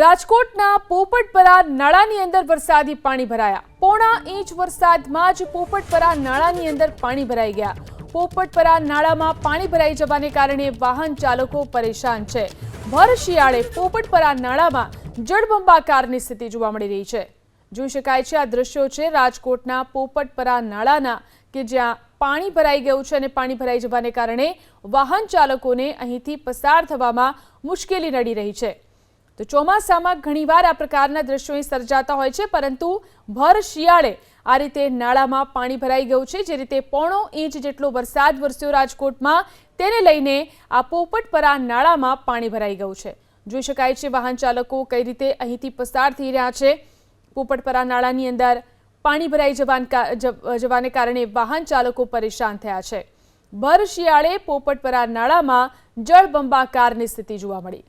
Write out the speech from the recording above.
રાજકોટના પોપટપરા નાળાની અંદર વરસાદી પાણી ભરાયા. પોણા ઇંચ વરસાદમાં જ પોપટપરા નાળાની અંદર પાણી ભરાઈ ગયા. પોપટપરા નાળામાં પાણી ભરાઈ જવાને કારણે વાહન ચાલકો પરેશાન છે. ભર શિયાળે પોપટપરા નાળામાં જળબંબાકારની સ્થિતિ જોવા મળી રહી છે. જોઈ શકાય છે આ દ્રશ્યો છે રાજકોટના પોપટપરા નાળાના કે જ્યાં પાણી ભરાઈ ગયું છે અને પાણી ભરાઈ જવાને કારણે વાહન ચાલકોને અહીંથી પસાર થવામાં મુશ્કેલી નડી રહી છે. તો ચોમાસામાં ઘણીવાર આ પ્રકારના દ્રશ્યો સર્જાતા હોય છે, પરંતુ ભર શિયાળે આ રીતે નાળામાં પાણી ભરાઈ ગયું છે, જે રીતે પોણો ઇંચ જેટલો વરસાદ વરસ્યો રાજકોટમાં, તેને લઈને આ પોપટપરા નાળામાં પાણી ભરાઈ ગયું છે. જોઈ શકાય છે વાહન ચાલકો કઈ રીતે અહીંથી પસાર થઈ રહ્યા છે. પોપટપરા નાળાની અંદર પાણી ભરાઈ જવાન જવાને કારણે વાહન ચાલકો પરેશાન થયા છે. ભર શિયાળે પોપટપરા નાળામાં જળબંબાકારની સ્થિતિ જોવા મળી.